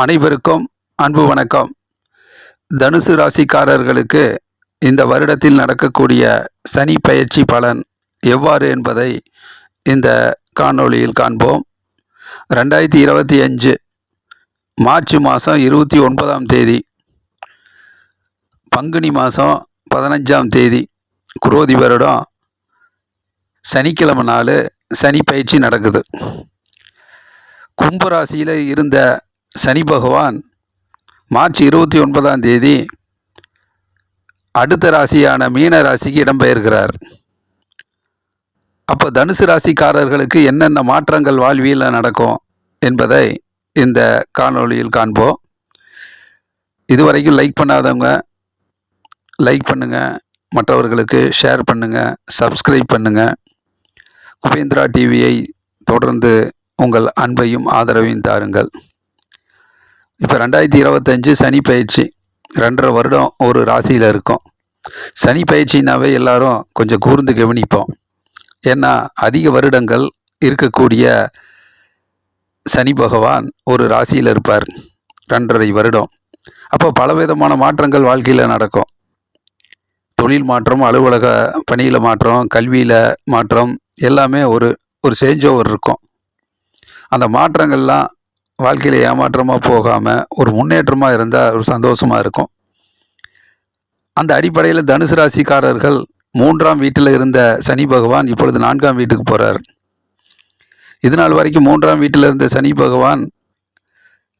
அனைவருக்கும் அன்பு வணக்கம். தனுசு ராசிக்காரர்களுக்கு இந்த வருடத்தில் நடக்கக்கூடிய சனி பயிற்சி பலன் எவ்வாறு என்பதை இந்த காணொளியில் காண்போம். ரெண்டாயிரத்தி இருபத்தி அஞ்சு மார்ச் மாதம் இருபத்தி ஒன்பதாம் தேதி பங்குனி மாதம் பதினஞ்சாம் தேதி குரோதி வருடம் சனிக்கிழமை நாள் சனி பயிற்சி நடக்குது. கும்பராசியில் இருந்த சனி பகவான் மார்ச் இருபத்தி ஒன்பதாம் தேதி அடுத்த ராசியான மீன ராசிக்கு இடம்பெயர்கிறார். அப்போ தனுசு ராசிக்காரர்களுக்கு என்னென்ன மாற்றங்கள் வாழ்வியலில் நடக்கும் என்பதை இந்த காணொளியில் காண்போம். இதுவரைக்கும் லைக் பண்ணாதவங்க லைக் பண்ணுங்கள் மற்றவர்களுக்கு ஷேர் பண்ணுங்கள் சப்ஸ்கிரைப் பண்ணுங்கள் குபேந்திரா டிவியை தொடர்ந்து உங்கள் அன்பையும் ஆதரவையும் தாருங்கள். இப்போ ரெண்டாயிரத்தி இருபத்தஞ்சு சனி பயிற்சி ரெண்டரை வருடம் ஒரு ராசியில் இருக்கும். சனி பயிற்சினாவே எல்லாரும் கொஞ்சம் கூர்ந்து கவனிப்போம். ஏன்னா அதிக வருடங்கள் இருக்கக்கூடிய சனி பகவான் ஒரு ராசியில் இருப்பார் ரெண்டரை வருடம். அப்போ பலவிதமான மாற்றங்கள் வாழ்க்கையில் நடக்கும். தொழில் மாற்றம் அலுவலக பணியில் மாற்றம் கல்வியில் மாற்றம் எல்லாமே ஒரு ஒரு சேஞ்ச் ஓவர் இருக்கும். அந்த மாற்றங்கள்லாம் வாழ்க்கையில் ஏமாற்றமாக போகாமல் ஒரு முன்னேற்றமாக இருந்தால் ஒரு சந்தோஷமாக இருக்கும். அந்த அடிப்படையில் தனுசு ராசிக்காரர்கள் மூன்றாம் வீட்டில் இருந்த சனி பகவான் இப்பொழுது நான்காம் வீட்டுக்கு போகிறார் இது நாள் வரைக்கும் மூன்றாம் வீட்டில் இருந்த சனி பகவான்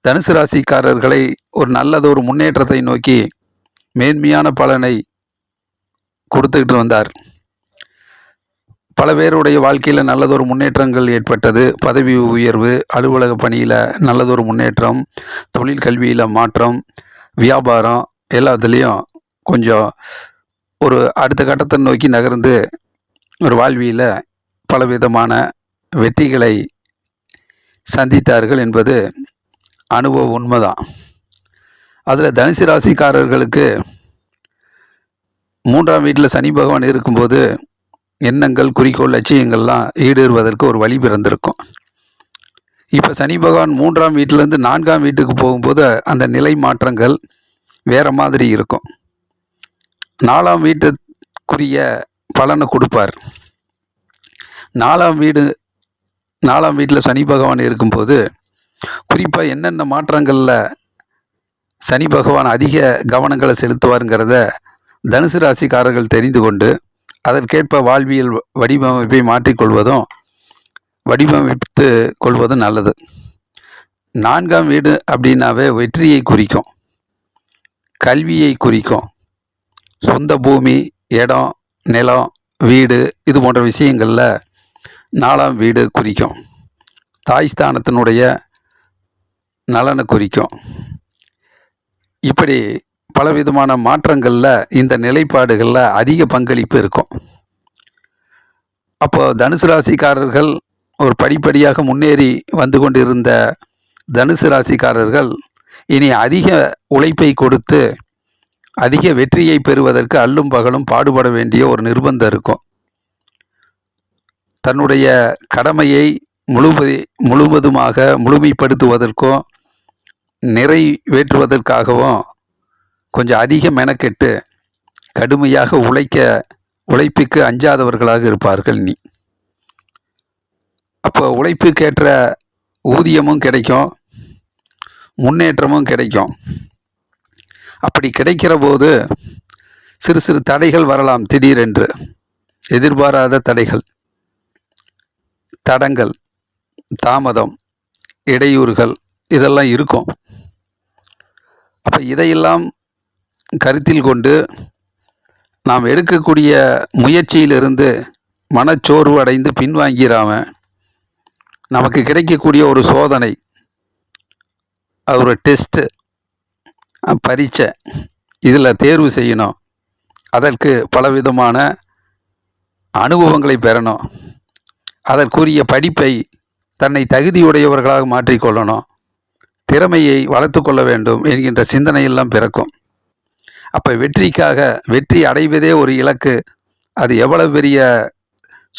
தனுசு ராசிக்காரர்களை ஒரு நல்லதொரு முன்னேற்றத்தை நோக்கி மேன்மையான பலனை கொடுத்துக்கிட்டு வந்தார். பல பேருடைய வாழ்க்கையில் நல்லதொரு முன்னேற்றங்கள் ஏற்பட்டது. பதவி உயர்வு அலுவலக பணியில் நல்லதொரு முன்னேற்றம் தொழில் கல்வியில் மாற்றம் வியாபாரம் எல்லாத்துலேயும் கொஞ்சம் ஒரு அடுத்த கட்டத்தை நோக்கி நகர்ந்து ஒரு வாழ்வியில் பலவிதமான வெற்றிகளை சந்தித்தார்கள் என்பது அனுபவ உண்மைதான். அதில் தனுசு ராசிக்காரர்களுக்கு மூன்றாம் வீட்டில் சனி பகவான் இருக்கும்போது எண்ணங்கள் குறிக்கோள் லட்சியங்கள்லாம் ஈடேறுவதற்கு ஒரு வழி பிறந்திருக்கும். இப்போ சனி பகவான் மூன்றாம் வீட்டிலேருந்து நான்காம் வீட்டுக்கு போகும்போது அந்த நிலை மாற்றங்கள் வேறு மாதிரி இருக்கும். நாலாம் வீட்டுக்குரிய பலனை கொடுப்பார். நாலாம் வீடு நாலாம் வீட்டில் சனி பகவான் இருக்கும்போது குறிப்பாக என்னென்ன மாற்றங்களில் சனி பகவான் அதிக கவனங்களை செலுத்துவாருங்கிறத தனுசு ராசிக்காரர்கள் தெரிந்து கொண்டு அதற்கேற்ப வாழ்வியல் வடிவமைப்பை மாற்றிக்கொள்வதும் வடிவமைத்து கொள்வதும் நல்லது. நான்காம் வீடு அப்படின்னாவே வெற்றியை குறிக்கும் கல்வியை குறிக்கும். சொந்த பூமி இடம் நிலம் வீடு இது போன்ற விஷயங்களில் நாலாம் வீடு குறிக்கும். தாய் ஸ்தானத்தினுடைய நலனை குறிக்கும். இப்படி பலவிதமான மாற்றங்களில் இந்த நிலைப்பாடுகளில் அதிக பங்களிப்பு இருக்கும். அப்போ தனுசு ராசிக்காரர்கள் ஒரு படிப்படியாக முன்னேறி வந்து கொண்டிருந்த தனுசு ராசிக்காரர்கள் இனி அதிக உழைப்பை கொடுத்து அதிக வெற்றியை பெறுவதற்கு அல்லும் பகலும் பாடுபட வேண்டிய ஒரு நிர்பந்தம் இருக்கும். தன்னுடைய கடமையை முழுவதி முழுவதுமாக முழுமைப்படுத்துவதற்கும் நிறைவேற்றுவதற்காகவும் கொஞ்சம் அதிக மெனக்கெட்டு கடுமையாக உழைக்க உழைப்புக்கு அஞ்சாதவர்களாக இருப்பார்கள் நீ. அப்போ உழைப்புக்கேற்ற ஊதியமும் கிடைக்கும் முன்னேற்றமும் கிடைக்கும். அப்படி கிடைக்கிற போது சிறு சிறு தடைகள் வரலாம் திடீரென்று. எதிர்பாராத தடைகள் தடங்கள் தாமதம் இடையூறுகள் இதெல்லாம் இருக்கும். அப்போ இதையெல்லாம் கருத்தில் கொண்டு நாம் எடுக்கக்கூடிய முயற்சியிலிருந்து மனச்சோர்வு அடைந்து பின்வாங்கிறாம நமக்கு கிடைக்கக்கூடிய ஒரு சோதனை அது ஒரு டெஸ்ட்டு பரீட்சை. இதில் தேர்வு செய்யணும். அதற்கு பலவிதமான அனுபவங்களை பெறணும். அதற்குரிய படிப்பை தன்னை தகுதியுடையவர்களாக மாற்றிக்கொள்ளணும். திறமையை வளர்த்து கொள்ள வேண்டும் என்கின்ற சிந்தனையெல்லாம் பிறக்கும். அப்போ வெற்றிக்காக வெற்றி அடைவதே ஒரு இலக்கு. அது எவ்வளவு பெரிய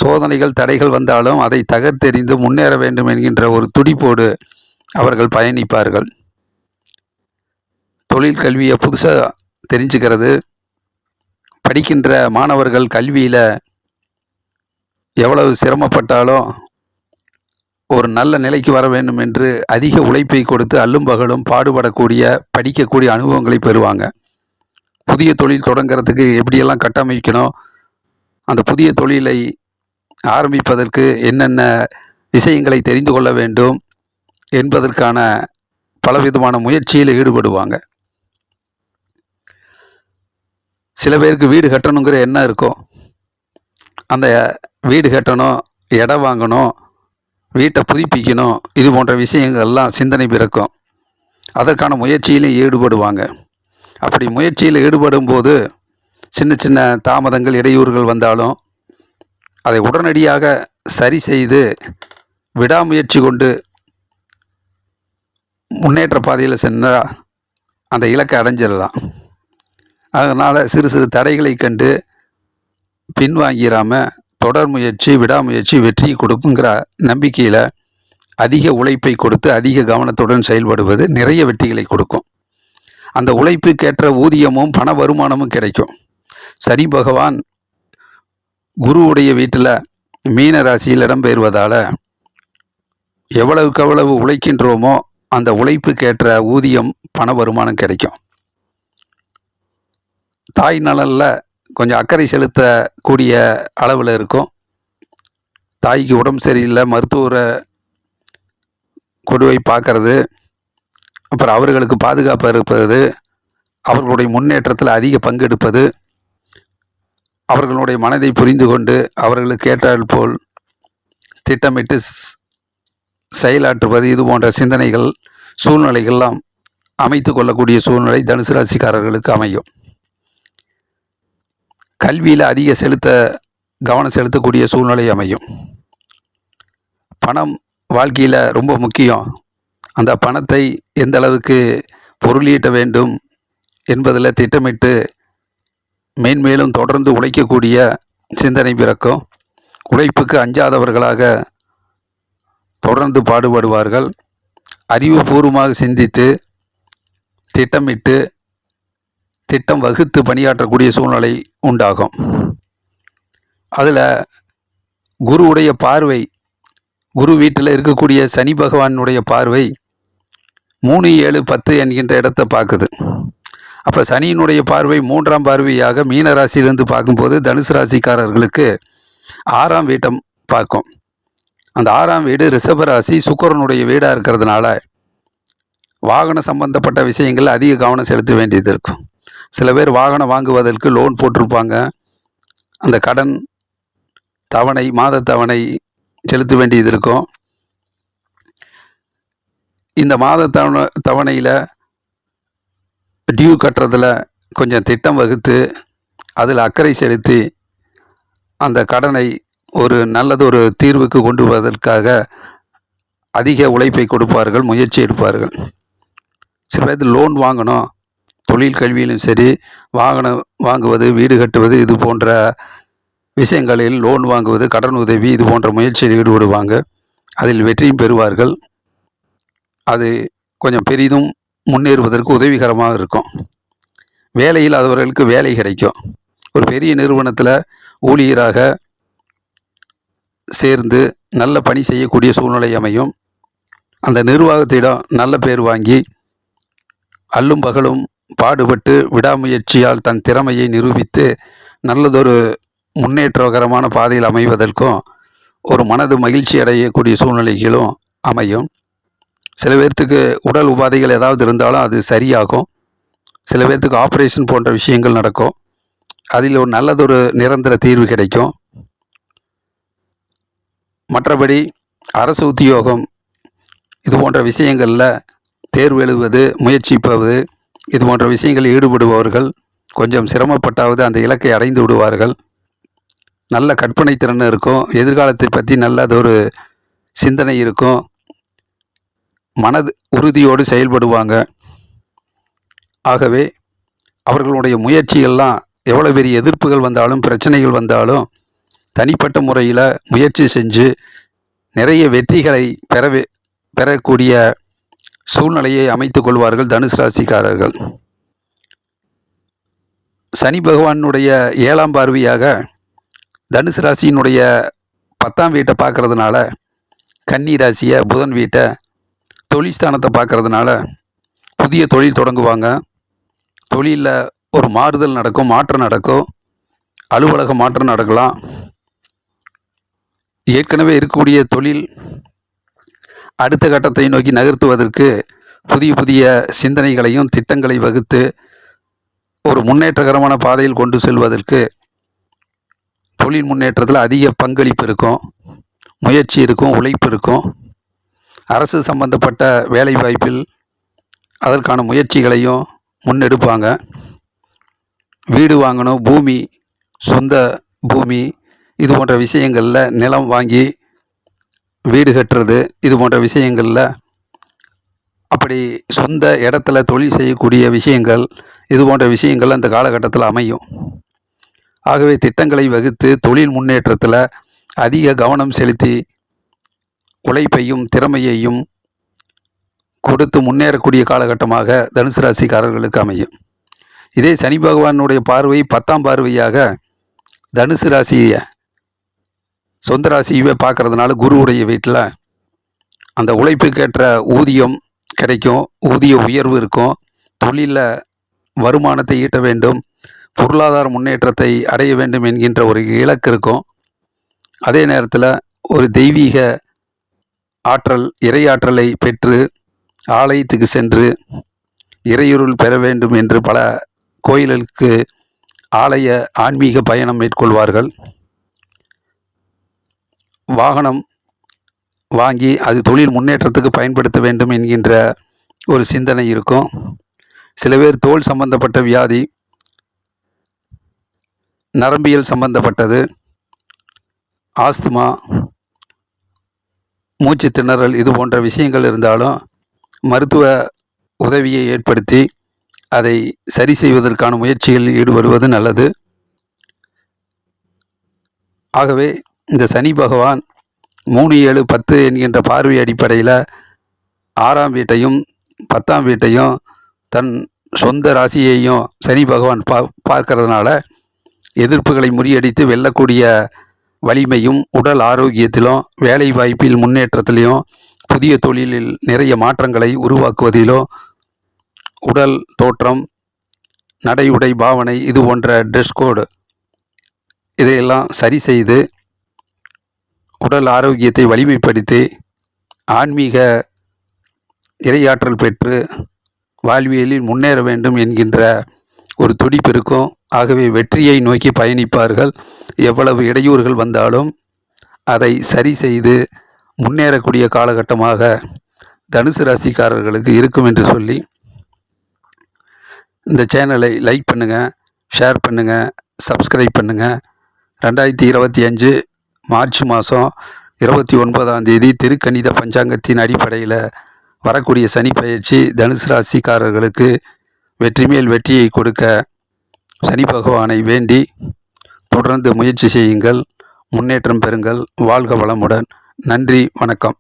சோதனைகள் தடைகள் வந்தாலும் அதை தகர்த்தெறிந்து முன்னேற வேண்டும் என்கின்ற ஒரு துடிப்போடு அவர்கள் பயணிப்பார்கள். தொழில் கல்வியை புதுசாக தெரிஞ்சுக்கிறது. படிக்கின்ற மாணவர்கள் கல்வியில் எவ்வளவு சிரமப்பட்டாலும் ஒரு நல்ல நிலைக்கு வர வேண்டும் என்று அதிக உழைப்பை கொடுத்து அல்லும் பகலும் பாடுபடக்கூடிய படிக்கக்கூடிய அனுபவங்களை பெறுவாங்க. புதிய தொழில் தொடங்குறதுக்கு எப்படியெல்லாம் கட்டமைக்கணும்? அந்த புதிய தொழிலை ஆரம்பிப்பதற்கு என்னென்ன விஷயங்களை தெரிந்து கொள்ள வேண்டும் என்பதற்கான பலவிதமான முயற்சியில் ஈடுபடுவாங்க. சில பேருக்கு வீடு கட்டணுங்கிற எண்ணம் இருக்கும். அந்த வீடு கட்டணும் இடம் வாங்கணும் வீட்டை புதுப்பிக்கணும் இது போன்ற விஷயங்கள்லாம் சிந்தனை பிறக்கும். அதற்கான முயற்சியிலும் ஈடுபடுவாங்க. அப்படி முயற்சியில் ஈடுபடும் போது சின்ன சின்ன தாமதங்கள் இடையூறுகள் வந்தாலும் அதை உடனடியாக சரி செய்து விடாமுயற்சி கொண்டு முன்னேற்ற பாதையில் சென்றால் அந்த இலக்கை அடைஞ்சிடலாம். அதனால் சிறு சிறு தடைகளை கண்டு பின்வாங்கிடாமல் தொடர் முயற்சி விடாமுயற்சி வெற்றி கொடுக்குங்கிற நம்பிக்கையில் அதிக உழைப்பை கொடுத்து அதிக கவனத்துடன் செயல்படுவது நிறைய வெற்றிகளை கொடுக்கும். அந்த உழைப்புக்கேற்ற ஊதியமும் பண வருமானமும் கிடைக்கும். சனி பகவான் குருவுடைய வீட்டில் மீன ராசியில் இடம்பெறுவதால் எவ்வளவுக்கு எவ்வளவு உழைக்கின்றோமோ அந்த உழைப்புக்கேற்ற ஊதியம் பண வருமானம் கிடைக்கும். தாய் நலனில் கொஞ்சம் அக்கறை செலுத்தக்கூடிய அளவில் இருக்கும். தாய்க்கு உடம்பு சரியில்லை மருத்துவரை கொண்டு போய் பார்க்கறது அப்புறம் அவர்களுக்கு பாதுகாப்பாக இருப்பது அவர்களுடைய முன்னேற்றத்தில் அதிக பங்கெடுப்பது அவர்களுடைய மனதை புரிந்து கொண்டு அவர்களுக்கு ஏற்றால் போல் திட்டமிட்டு ஸ்- செயலாற்றுவது இது போன்ற சிந்தனைகள் சூழ்நிலைகள்லாம் அமைத்து கொள்ளக்கூடிய சூழ்நிலை தனுசு ராசிக்காரர்களுக்கு அமையும். கல்வியில் அதிக செலுத்த கவனம் செலுத்தக்கூடிய சூழ்நிலை அமையும். பணம் வாழ்க்கையில் ரொம்ப முக்கியம். அந்த பணத்தை எந்த அளவுக்கு பொருளீட்ட வேண்டும் என்பதில் திட்டமிட்டு மேன்மேலும் தொடர்ந்து உழைக்கக்கூடிய சிந்தனை பிறக்கும். உழைப்புக்கு அஞ்சாதவர்களாக தொடர்ந்து பாடுபடுவார்கள். அறிவுபூர்வமாக சிந்தித்து திட்டமிட்டு திட்டம் வகுத்து பணியாற்றக்கூடிய சூழ்நிலை உண்டாகும். அதில் குருவுடைய பார்வை குரு வீட்டில் இருக்கக்கூடிய சனி பகவானுடைய பார்வை மூணு ஏழு பத்து என்கின்ற இடத்தை பார்க்குது. அப்போ சனியினுடைய பார்வை மூன்றாம் பார்வையாக மீன ராசியிலிருந்து பார்க்கும்போது தனுசு ராசிக்காரர்களுக்கு ஆறாம் வீட்டம் பார்க்கும். அந்த ஆறாம் வீடு ரிஷபராசி ராசி வீடாக இருக்கிறதுனால வாகன சம்பந்தப்பட்ட விஷயங்கள் அதிக கவனம் செலுத்த வேண்டியது இருக்கும். சில பேர் வாகனம் வாங்குவதற்கு லோன் போட்டிருப்பாங்க. அந்த கடன் தவணை மாத தவணை செலுத்த வேண்டியது இருக்கும். இந்த மாத தவணை தவணையில் டியூ கட்டுறதில் கொஞ்சம் திட்டம் வகுத்து அதில் அக்கறை செலுத்தி அந்த கடனை ஒரு நல்லதொரு தீர்வுக்கு கொண்டு வருவதற்காக அதிக உழைப்பை கொடுப்பார்கள் முயற்சி எடுப்பார்கள். சில பேர் லோன் வாங்கணும் தொழில் கல்வியிலும் சரி வாகனம் வாங்குவது வீடு கட்டுவது இது போன்ற விஷயங்களில் லோன் வாங்குவது கடன் உதவி இது போன்ற முயற்சியில் ஈடுபடுவாங்க. அதில் வெற்றியும் பெறுவார்கள். அது கொஞ்சம் பெரிதும் முன்னேறுவதற்கு உதவிகரமாக இருக்கும். வேலையில் அவர்களுக்கு வேலை கிடைக்கும். ஒரு பெரிய நிறுவனத்தில் ஊழியராக சேர்ந்து நல்ல பணி செய்யக்கூடிய சூழ்நிலை அமையும். அந்த நிர்வாகத்திடம் நல்ல பேர் வாங்கி அல்லும் பகலும் பாடுபட்டு விடாமுயற்சியால் தன் திறமையை நிரூபித்து நல்லதொரு முன்னேற்றகரமான பாதையில் அமைவதற்கும் ஒரு மனது மகிழ்ச்சி அடையக்கூடிய சூழ்நிலைகளும் அமையும். சில பேர்த்துக்கு உடல் உபாதைகள் ஏதாவது இருந்தாலும் அது சரியாகும். சில பேர்த்துக்கு ஆப்ரேஷன் போன்ற விஷயங்கள் நடக்கும். அதில் ஒரு நல்லதொரு நிரந்தர தீர்வு கிடைக்கும். மற்றபடி அரசு உத்தியோகம் இது போன்ற விஷயங்களில் தேர்வு எழுதுவது முயற்சிப்பது இது போன்ற விஷயங்களில் ஈடுபடுபவர்கள் கொஞ்சம் சிரமப்பட்டாவது அந்த இலக்கை அடைந்து விடுவார்கள். நல்ல கற்பனை திறன் இருக்கும். எதிர்காலத்தை பற்றி நல்லதொரு சிந்தனை இருக்கும். மனது உறுதியோடு செயல்படுவாங்க. ஆகவே அவர்களுடைய முயற்சிகள்லாம் எவ்வளோ பெரிய எதிர்ப்புகள் வந்தாலும் பிரச்சனைகள் வந்தாலும் தனிப்பட்ட முறையில் முயற்சி செஞ்சு நிறைய வெற்றிகளை பெறவே பெறக்கூடிய சூழ்நிலையை அமைத்து கொள்வார்கள் தனுசு ராசிக்காரர்கள். சனி பகவானுடைய ஏழாம் பார்வையாக தனுசு ராசியினுடைய பத்தாம் வீட்டை பார்க்குறதுனால கன்னி ராசியை புதன் வீட்டை தொழில்ஸ்தானத்தை பார்க்கறதுனால புதிய தொழில் தொடங்குவாங்க. தொழிலில் ஒரு மாறுதல் நடக்கும் மாற்றம் நடக்கும். அலுவலக மாற்றம் நடக்கலாம். ஏற்கனவே இருக்கக்கூடிய தொழில் அடுத்த கட்டத்தை நோக்கி நகர்த்துவதற்கு புதிய புதிய சிந்தனைகளையும் திட்டங்களை வகுத்து ஒரு முன்னேற்றகரமான பாதையில் கொண்டு செல்வதற்கு தொழில் முன்னேற்றத்தில் அதிக பங்களிப்பு இருக்கும். முயற்சி இருக்கும் உழைப்பு இருக்கும். அரசு சம்பந்தப்பட்ட வேலை வாய்ப்பில் அதற்கான முயற்சிகளையும் முன்னெடுப்பாங்க. வீடு வாங்கணும் பூமி சொந்த பூமி இது போன்ற விஷயங்களில் நிலம் வாங்கி வீடு கட்டுறது இது போன்ற விஷயங்களில் அப்படி சொந்த இடத்துல தொழில் செய்யக்கூடிய விஷயங்கள் இது போன்ற விஷயங்கள் அந்த காலகட்டத்தில் அமையும். ஆகவே திட்டங்களை வகுத்து தொழில் முன்னேற்றத்தில் அதிக கவனம் செலுத்தி உழைப்பையும் திறமையையும் கொடுத்து முன்னேறக்கூடிய காலகட்டமாக தனுசு ராசிக்காரர்களுக்கு அமையும். இதே சனி பகவானுடைய பார்வை பத்தாம் பார்வையாக தனுசு ராசியை சொந்த ராசியவே பார்க்கறதுனால குருவுடைய வீட்டில் அந்த உழைப்புக்கேற்ற ஊதியம் கிடைக்கும் ஊதிய உயர்வு இருக்கும் தொழிலில் வருமானத்தை ஈட்ட வேண்டும் பொருளாதார முன்னேற்றத்தை அடைய வேண்டும் என்கின்ற ஒரு இலக்கு இருக்கும். அதே நேரத்தில் ஒரு தெய்வீக ஆற்றல் இறையாற்றலை பெற்று ஆலயத்துக்கு சென்று இறையுருள் பெற வேண்டும் என்று பல கோயில்களுக்கு ஆலய ஆன்மீக பயணம் மேற்கொள்வார்கள். வாகனம் வாங்கி அது தொழில் முன்னேற்றத்துக்கு பயன்படுத்த வேண்டும் என்கின்ற ஒரு சிந்தனை இருக்கும். சில பேர் தோல் சம்பந்தப்பட்ட வியாதி நரம்பியல் சம்பந்தப்பட்டது ஆஸ்துமா மூச்சு திணறல் இது போன்ற விஷயங்கள் இருந்தாலும் மருத்துவ உதவியை ஏற்படுத்தி அதை சரி செய்வதற்கான முயற்சிகளில் ஈடுபடுவது நல்லது. ஆகவே இந்த சனி பகவான் மூணு ஏழு பத்து என்கின்ற பார்வை அடிப்படையில் ஆறாம் வீட்டையும் பத்தாம் வீட்டையும் தன் சொந்த ராசியையும் சனி பகவான் பா பார்க்கறதுனால எதிர்ப்புகளை முறியடித்து வெல்லக்கூடிய வலிமையும் உடல் ஆரோக்கியத்திலும் வேலை வாய்ப்பில் முன்னேற்றத்திலையும் புதிய தொழிலில் நிறைய மாற்றங்களை உருவாக்குவதிலோ உடல் தோற்றம் நடை உடை பாவனை இது போன்ற ட்ரெஸ் கோடு இதையெல்லாம் சரி செய்து உடல் ஆரோக்கியத்தை வலிமைப்படுத்தி ஆன்மீக இறையாற்றல் பெற்று வாழ்வியலில் முன்னேற வேண்டும் என்கின்ற ஒரு துடிப்பு இருக்கும். ஆகவே வெற்றியை நோக்கி பயணிப்பார்கள். எவ்வளவு இடையூறுகள் வந்தாலும் அதை சரி செய்து முன்னேறக்கூடிய காலகட்டமாக தனுசு ராசிக்காரர்களுக்கு இருக்கும் என்று சொல்லி இந்த சேனலை லைக் பண்ணுங்கள் ஷேர் பண்ணுங்கள் சப்ஸ்கிரைப் பண்ணுங்கள் ரெண்டாயிரத்தி இருபத்தி அஞ்சு மார்ச் மாதம் இருபத்தி ஒன்பதாம் தேதி திருக்கணித பஞ்சாங்கத்தின் அடிப்படையில் வரக்கூடிய சனி பயிற்சி தனுசு ராசிக்காரர்களுக்கு வெற்றி மேல் வெற்றியை கொடுக்க சனி பகவானை வேண்டி தொடர்ந்து முயற்சி செய்யுங்கள் முன்னேற்றம் பெறுங்கள் வாழ்க வளமுடன். நன்றி வணக்கம்.